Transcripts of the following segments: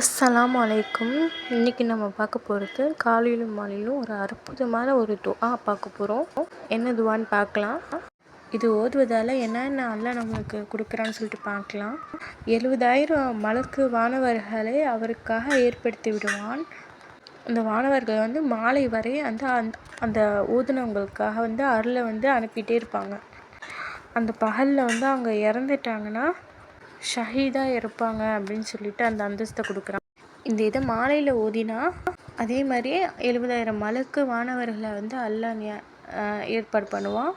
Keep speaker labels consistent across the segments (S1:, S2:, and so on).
S1: அஸ்ஸலாமு அலைக்கும். இன்றைக்கி நம்ம பார்க்க போகிறது காலையிலும் மாலையிலும் ஒரு அற்புதமான ஒரு துவா பார்க்க போகிறோம் என்ன துவான்னு பார்க்கலாம். இது ஓதுவதால் என்னென்ன அல்ல நம்மளுக்கு கொடுக்குறான்னு சொல்லிட்டு பார்க்கலாம். எழுபதாயிரம் மலக்கு வானவர்களை அவருக்காக ஏற்படுத்தி விடுவான். அந்த வானவர்கள் வந்து மாலை வரை அந்த அந்த அந்த ஓதுனவங்களுக்காக வந்து அருளை வந்து அனுப்பிட்டே இருப்பாங்க. அந்த பகலில் வந்து அவங்க இறந்துட்டாங்கன்னா ஷஹீதாக இருப்பாங்க அப்படின்னு சொல்லிட்டு அந்த அந்தஸ்தை கொடுக்குறான் இந்த இதை மாலையில் ஓதினா அதே மாதிரியே எழுபதாயிரம் மலக்கு வானவர்களை வந்து அல்லாஹ் ஏற்பாடு பண்ணுவான்.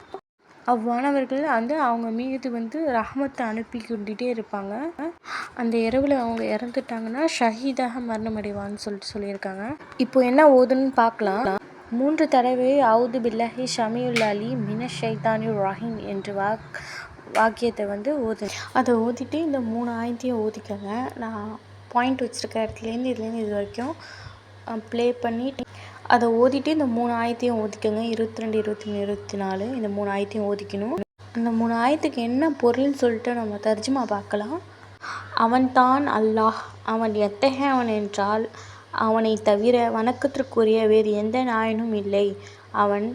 S1: அவ்வானவர்கள் வந்து அவங்க மீது வந்து ரஹமத்தை அனுப்பி கொண்டுட்டே இருப்பாங்க. அந்த இரவில் அவங்க இறந்துட்டாங்கன்னா ஷஹீதாக மரணம் அடைவான்னு சொல்லிட்டு சொல்லியிருக்காங்க. இப்போ என்ன ஓதுன்னு பார்க்கலாம். மூன்று தடவை அவுது பில்லாஹி ஷமியுல் அலி மின ஷைதானி ரஹீம் என்று வாக் வாக்கியத்தை வந்து ஓது அதை ஓதிட்டு இந்த மூணு ஆயத்தையும் ஓதிக்கோங்க. நான் பாயிண்ட் வச்சுருக்க இடத்துலேருந்து இதுலேருந்து இது வரைக்கும் ப்ளே பண்ணி அதை ஓதிட்டு இந்த மூணு ஆயத்தையும் ஓதிக்கோங்க. இருபத்தி ரெண்டு இருபத்தி மூணு இருபத்தி நாலு இந்த மூணு ஆயத்தையும் ஓதிக்கணும். அந்த மூணு ஆயத்துக்கு என்ன பொருள்னு சொல்லிட்டு நம்ம தர்ஜுமா பார்க்கலாம். அவன்தான் அல்லாஹ். அவன் எத்தகையவன் என்றால் அவனை தவிர வணக்கத்திற்குரிய வேறு எந்த நாயனும் இல்லை. அவன்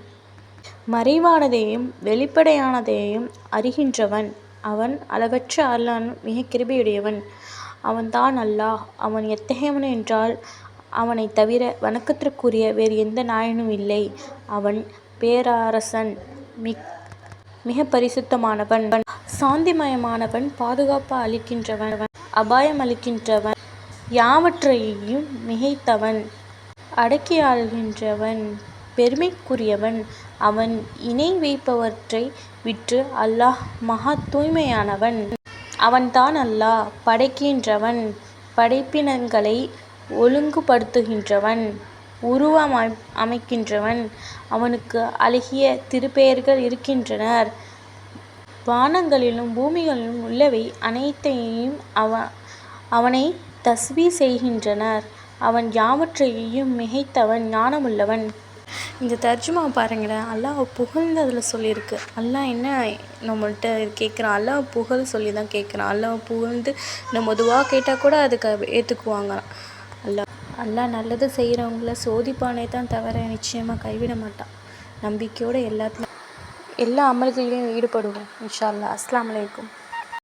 S1: மறைவானதையும் வெளிப்படையானதையும் அறிகின்றவன். அவன் அளவற்ற அல்லான் மிக கிருபையுடையவன். அவன்தான் அல்லாஹ். அவன் எத்தகையவன் என்றால் அவனை தவிர வணக்கத்திற்குரிய வேறு எந்த நாயனும் இல்லை. அவன் பேரரசன் மிக் மிக பரிசுத்தமானவன். சாந்திமயமானவன் பாதுகாப்பு அளிக்கின்றவன். அபாயம் அளிக்கின்றவன். யாவற்றையும் மிகைத்தவன். அடக்கி ஆள்கின்றவன் பெருமைக்குரியவன். அவன் இணை வைப்பவற்றை விட்டு அல்லாஹ் மகா தூய்மையானவன். அவன்தான் அல்லாஹ் படைக்கின்றவன் படைப்பினங்களை ஒழுங்குபடுத்துகின்றவன் உருவம் அமை- அமைக்கின்றவன். அவனுக்கு அழகிய திருப்பெயர்கள் இருக்கின்றனர். வானங்களிலும் பூமிகளிலும் உள்ளவை அனைத்தையும் அவ அவனை தஸ்பீ செய்கின்றனர். அவன் யாவற்றையும் மிகைத்தவன் ஞானமுள்ளவன். இந்த தர்ஜுமா பாருங்களேன் அல்லாஹ் புகழ்ந்து அதில் சொல்லியிருக்கு. அல்லாஹ் என்ன நம்மள்ட்ட கேட்குறான் அல்லாஹ் புகழ் சொல்லி தான் கேட்குறான் அல்லாஹ் புகழ்ந்து நம்ம துவா கேட்டால் கூட அதுக்கு ஏற்றுக்குவாங்க அல்லாஹ் அல்லாஹ் நல்லது செய்கிறவங்கள சோதிப்பானே தான் தவிர நிச்சயமாக கைவிட மாட்டான். நம்பிக்கையோடு எல்லாத்துலையும் எல்லா அமல்களையும் ஈடுபடுவோம் இன்ஷா அல்லா அஸ்லாம் அலைக்கும்.